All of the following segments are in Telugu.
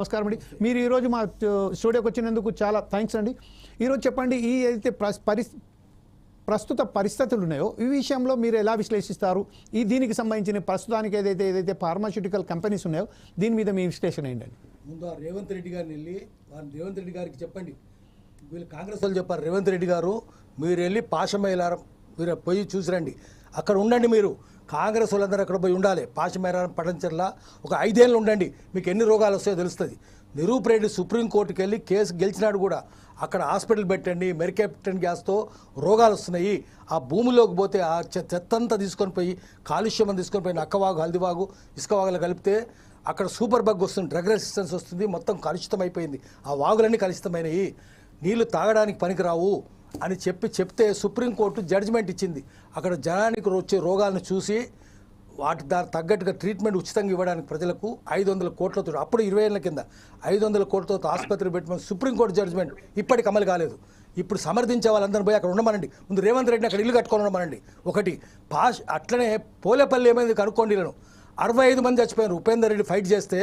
నమస్కారం అండి. మీరు ఈరోజు మా స్టూడియోకి వచ్చినందుకు చాలా థ్యాంక్స్ అండి. ఈరోజు చెప్పండి ఈ ఏదైతే ప్రస్- ప్రస్తుత పరిస్థితులు ఉన్నాయో ఈ విషయంలో మీరు ఎలా విశ్లేషిస్తారు? ఈ దీనికి సంబంధించిన ప్రస్తుతానికి ఏదైతే ఏదైతే ఫార్మాస్యూటికల్ కంపెనీస్ ఉన్నాయో దీని మీద మీ విశ్లేషణ ఏంటండి ముందు రేవంత్ రెడ్డి గారిని వెళ్ళి రేవంత్ రెడ్డి గారికి చెప్పండి. వీళ్ళు కాంగ్రెస్ వాళ్ళు చెప్పారు రేవంత్ రెడ్డి గారు మీరు వెళ్ళి పాశమైలారం మీరు పోయి చూసిరండి. అక్కడ ఉండండి మీరు. కాంగ్రెస్ వాళ్ళందరూ అక్కడ పోయి ఉండాలి. పాశమేలారం పడంచర్ల ఒక ఐదేళ్ళు ఉండండి. మీకు ఎన్ని రోగాలు వస్తాయో తెలుస్తుంది. నిరూప్ రెడ్డి సుప్రీంకోర్టుకి వెళ్ళి కేసు గెలిచినాడు కూడా. అక్కడ హాస్పిటల్ పెట్టండి మెరికెప్టన్ గ్యాస్తో రోగాలు వస్తున్నాయి. ఆ భూమిలోకి పోతే ఆ చెత్త అంతా తీసుకొని పోయి కాలుష్యం తీసుకొని పోయి నక్కవాగు హల్దివాగు ఇసుకవాగులు కలిపితే అక్కడ సూపర్ బగ్ వస్తుంది డ్రగ్ రెసిస్టెన్స్ వస్తుంది మొత్తం కలుషితం అయిపోయింది ఆ వాగులన్నీ కలుషితమైనవి నీళ్ళు తాగడానికి పనికిరావు. అని చెప్పి చెప్తే సుప్రీంకోర్టు జడ్జిమెంట్ ఇచ్చింది. అక్కడ జనానికి వచ్చే రోగాలను చూసి వాటి దాని తగ్గట్టుగా ట్రీట్మెంట్ ఉచితంగా ఇవ్వడానికి ప్రజలకు ఐదు వందల కోట్లతో అప్పుడు ఇరవై ఏళ్ళ కింద ఐదు వందల కోట్లతో ఆసుపత్రి పెట్టమని సుప్రీంకోర్టు జడ్జిమెంట్ ఇప్పటికి అమలు కాలేదు. ఇప్పుడు సమర్థించే వాళ్ళందరూ పోయి అక్కడ ఉండమనండి. ముందు రేవంత్ రెడ్డిని అక్కడ ఇల్లు కట్టుకొని ఉండమనండి. ఒకటి పాష్ అట్లనే పోలేపల్లి ఏమైంది కనుక్కోండి నేను. అరవై ఐదు మంది చచ్చిపోయారు. ఉపేందర్ రెడ్డి ఫైట్ చేస్తే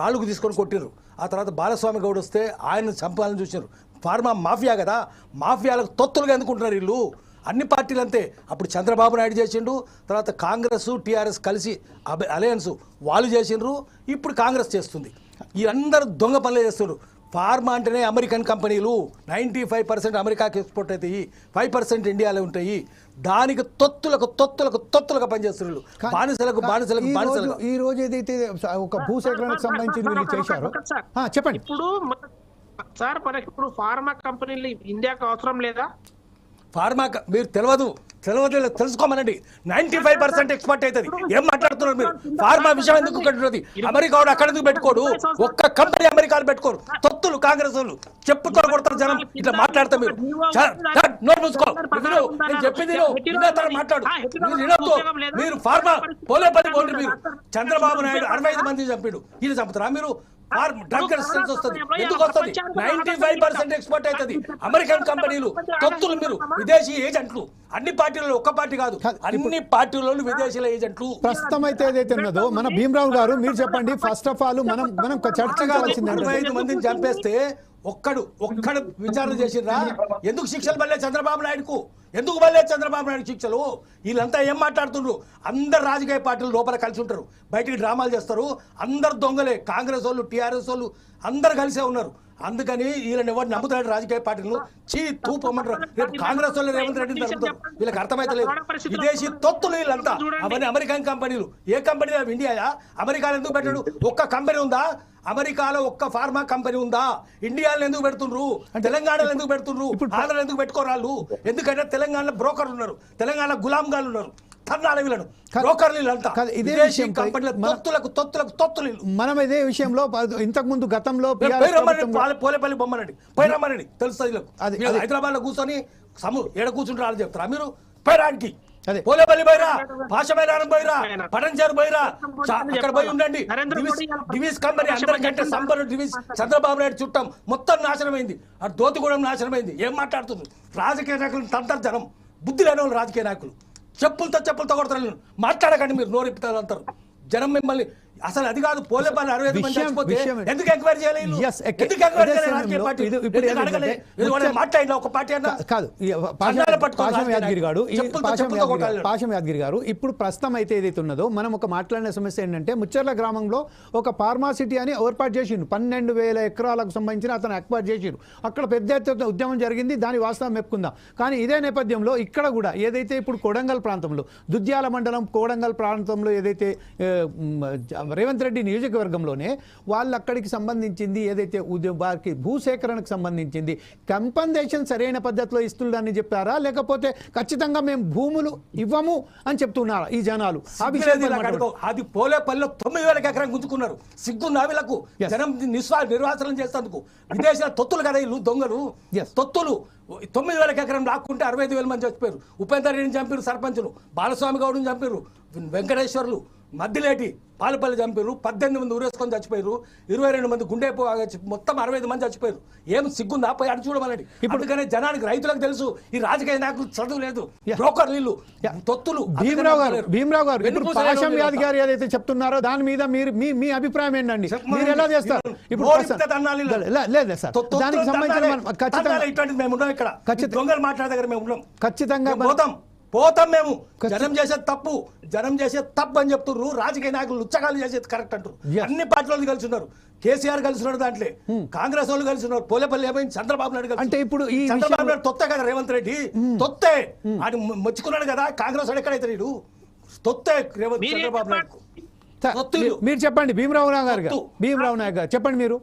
రాళ్ళుకు తీసుకొని కొట్టిర్రు. ఆ తర్వాత బాలస్వామి గౌడ్ వస్తే ఆయన చంపాలని చూసినారు. ఫార్మా మాఫియా కదా. మాఫియాలకు తొత్తులుగా ఎందుకుంటున్నారు వీళ్ళు? అన్ని పార్టీలు అంతే అప్పుడు చంద్రబాబు నాయుడు చేసిండు తర్వాత కాంగ్రెస్ టీఆర్ఎస్ కలిసి అబ- అలయన్స్ వాళ్ళు చేసిండ్రు ఇప్పుడు కాంగ్రెస్ చేస్తుంది. ఈ అందరూ దొంగ పనులు చేస్తున్నారు ఫార్మా అంటేనే అమెరికన్ కంపెనీలు. నైంటీ ఫైవ్ పర్సెంట్ అమెరికాకి ఎక్స్పోర్ట్ అవుతాయి. ఫైవ్ పర్సెంట్ ఇండియాలో ఉంటాయి. దానికి తొత్తులకు తొత్తులకు తొత్తులుగా పనిచేస్తున్నారు బానిసలకు బానిసలకు బానిసలుగా. ఈ రోజు ఏదైతే ఒక భూసేకరణకు సంబంధించి వీళ్ళు చేశారో? చెప్పండి. ఇప్పుడు మన- సార్ మనకి ఇప్పుడు ఫార్మా కంపెనీలు ఇండియాకు అవసరం లేదా? ఫార్మా మీరు తెలియదు తెలియదు తెలుసుకోమనండి. నైన్టీ ఫైవ్ పర్సెంట్ ఎక్స్పర్ట్ అవుతుంది ఏం మాట్లాడుతున్నారు మీరు? ఫార్మా విషయం ఎందుకు కట్టున్నది అమెరికా వాడు అక్కడ ఎందుకు పెట్టుకోడు? ఒక్క కంపెనీ అమెరికాలో పెట్టుకోరు. తొత్తులు కాంగ్రెస్ వాళ్ళు. చెప్పుతో కొడతారు జనం. ఇట్లా మాట్లాడతా మీరు. నోరు మూసుకో. నేను చెప్పింది మాట్లాడు. మీరు వినొద్దు. మీరు ఫార్మా పోలేపల్లి పోండి మీరు. చంద్రబాబు నాయుడు అరవై ఐదు మంది చంపాడు. ఇది చంపుతారా? మీరు డ్రగ్ రెసిస్టెన్స్ వస్తుంది. ఎందుకు వస్తుంది? నైన్టీ ఫైవ్ పర్సెంట్ ఎక్స్పోర్ట్ అవుతుంది. అమెరికన్ కంపెనీలు తొత్తులు మీరు విదేశీ ఏజెంట్లు. అన్ని పార్టీలలో ఒక్క పార్టీ కాదు. అన్ని పార్టీలలో విదేశీల ఏజెంట్లు. ప్రస్తుతం అయితే ఏదైతే ఉన్నదో మన భీమరావు గారు మీరు చెప్పండి ఫస్ట్ ఆఫ్ ఆల్ మనం మనం చర్చ కావాల్సింది అరవై ఐదు మందిని చంపేస్తే ఒక్కడు ఒక్కడు విచారణ చేసిర్రా? ఎందుకు శిక్షలు పడలేదు చంద్రబాబు నాయుడుకు? ఎందుకు పడలేదు చంద్రబాబు నాయుడు శిక్షలు? వీళ్ళంతా ఏం మాట్లాడుతుండ్రు? అందరు రాజకీయ పార్టీలు లోపల కలిసి ఉంటారు. బయటికి డ్రామాలు చేస్తారు. అందరు దొంగలే. కాంగ్రెస్ వాళ్ళు టీఆర్ఎస్ వాళ్ళు అందరు కలిసే ఉన్నారు. అందుకని వీళ్ళని ఎవరు నమ్ముతాడు రాజకీయ పార్టీలు? చీ తూపమంటారు. రేపు కాంగ్రెస్ వాళ్ళు రేవంత్ రెడ్డిని తరుగుతారు వీళ్ళకి అర్థమైతలేదు. విదేశీ తొత్తులు వీళ్ళంతా. అవన్నీ అమెరికన్ కంపెనీలు. ఏ కంపెనీ అవి ఇండియాయా అమెరికాలో ఎందుకు పెట్టాడు? ఒక్క కంపెనీ ఉందా? అమెరికాలో ఒక్క ఫార్మా కంపెనీ ఉందా? ఇండియాలో ఎందుకు పెడుతుండ్రు? తెలంగాణలో ఎందుకు పెడుతుండ్రు? ఆంధ్రలో ఎందుకు పెట్టుకోరాళ్ళు? ఎందుకంటే తెలంగాణలో బ్రోకర్లు ఉన్నారు. తెలంగాణ గులాం గాలు ఉన్నారు. కాదు, ఇదే విదేశీ విషయంపై కంపెనీల మన- తొత్తులకు తొత్తులకు తొత్తులు వీళ్ళు. మనం ఇదే విషయంలో ఇంతకు ముందు గతంలో పోలేపల్లి బొమ్మనండి పోయి రమ్మనండి తెలుస్తుంది హైదరాబాద్లో కూర్చొని సము ఏడ కూర్చుంటారు వాళ్ళు చెప్తారా? మీరు అదే. పోలేపల్లి పోయిరా భాషమైనారం పోయిరా పటంచారు పోయిరా చా- అక్కడ పోయి ఉండండి. నరేంద్ర డివిస్ కంపెనీ అందరికంటే సంపన్న డివిస్ చంద్రబాబు నాయుడు చుట్టం మొత్తం నాశనమైంది. అటు దోతిగూడెం నాశనమైంది. ఏం మాట్లాడుతున్నారు రాజకీయ నాయకులు తంటారు జనం. బుద్ధి లేని వాళ్ళు రాజకీయ నాయకులు. చెప్పులతో చెప్పులతో కొడతారు మాట్లాడకండి మీరు నోరు ఇప్పుతారు అంటారు. జనం మిమ్మల్ని అసలు అది కాదు పోలేపల్లి అరవై ఐదు మంది చచ్చిపోతే ఎందుకు ఎంక్వైరీ చేయాలి వీళ్ళు? Yes, okay. ఎందుకు ఎంక్వైరీ చేయాలి రాజకీయ పార్టీ? ఇది- ఇప్పుడు అడగలేదు? మాట్లాడిన ఒక పార్టీ అన్నా కాదు రాజకీయ యాదగిరి గారు చెప్పులతో యాదగిరి. గారు- ఇప్పుడు ప్రస్తుతం అయితే ఏదైతే ఉన్నదో మనం ఒక మాట్లాడిన సమస్య ఏంటంటే ముచ్చర్ల గ్రామంలో ఒక ఫార్మాసిటీ అని ఏర్పాటు చేసిండు పన్నెండు వేల ఎకరాలకు సంబంధించిన అతను అక్వైర్ చేసిండు అక్కడ పెద్ద ఎత్తున ఉద్యమం జరిగింది దాని వాస్తవం మెప్పుకుందాం కానీ ఇదే నేపథ్యంలో ఇక్కడ కూడా ఏదైతే ఇప్పుడు కొడంగల్ ప్రాంతంలో దుద్యాల మండలం కోడంగల్ ప్రాంతంలో ఏదైతే రేవంత్ రెడ్డి నియోజకవర్గంలోనే వాళ్ళు అక్కడికి సంబంధించింది ఏదైతే వారికి భూసేకరణకు సంబంధించింది కంపన్సేషన్ సరైన పద్ధతిలో ఇస్తుందని చెప్పారా? లేకపోతే ఖచ్చితంగా మేము భూములు ఇవ్వము అని చెప్తున్నారా ఈ జనాలు. అది పోలేపల్లిలో తొమ్మిది వేల ఎకరం గుంజుకున్నారు. సిగ్గు నావిలకు. జనం నిస్వా నిర్వాసనం చేసేందుకు విదేశాల తొత్తులు కదా వీళ్ళు దొంగలు. తొత్తులు. తొమ్మిది వేల ఎకరం లాక్కుంటే అరవై ఐదు వేల మంది చచ్చిపోయారు. ఉపేందర్ రెడ్డిని చంపారు సర్పంచులు. బాలస్వామి గౌడ్ని చంపారు వెంకటేశ్వర్లు. మధ్యలేటి పాలపల్లి చంపారు పద్దెనిమిది మంది ఊరేసుకొని చచ్చిపోయారు ఇరవై రెండు మంది గుండె పో- మొత్తం అరవై ఐదు మంది చచ్చిపోయారు ఏం సిగ్గుందా? పోయి అటు చూడమనండి ఇప్పుడు అందుకనే జనానికి రైతులకు తెలుసు ఈ రాజకీయ నాయకులు చదువు లేదు Yeah. బ్రోకర్ వీళ్ళు Yeah. తొత్తులు భీమరావు గారు భీమరావు గారు ఇప్పుడు పాషం గారు ఏదైతే చెప్తున్నారో దాని మీద మీరు మీ మీ అభిప్రాయం ఏంటండి. మీరు. ఎలా చేస్తారు? ఇప్పుడు లేదు సార్. దానికి సంబంధించిన ఖచ్చితంగా మేము ఉన్నాం ఇక్కడ. ఖచ్చితంగా- దొంగలు మాట్లాడే దగ్గర మేము ఉన్నాం. ఖచ్చితంగా పోతాం. పోతాం మేము. జనం చేసేది తప్పు. జనం చేసేది తప్పు అని చెప్తున్నారు రాజకీయ నాయకులు ఉచ్చగాలు చేసేది కరెక్ట్ అంటారు. అన్ని పార్టీ వాళ్ళు కలిసి ఉన్నారు. కేసీఆర్ కలిసి ఉన్నారు దాంట్లో. కాంగ్రెస్ వాళ్ళు కలిసి ఉన్నారు. పోలేపల్లి ఏమైంది? చంద్రబాబు నాయుడు అంటే ఇప్పుడు ఈ చంద్రబాబు నాయుడు తొత్తే కదా రేవంత్ రెడ్డి? తొత్తే. ఆయన మొచ్చుకున్నాడు కదా. కాంగ్రెస్ వాడు ఎక్కడైతే నీడు తొత్తే రేవంత్ చంద్రబాబు నాయుడు. మీరు చెప్పండి. భీమరావు నాయక్ గారు. భీమరావు నాయక్ గారు. చెప్పండి మీరు.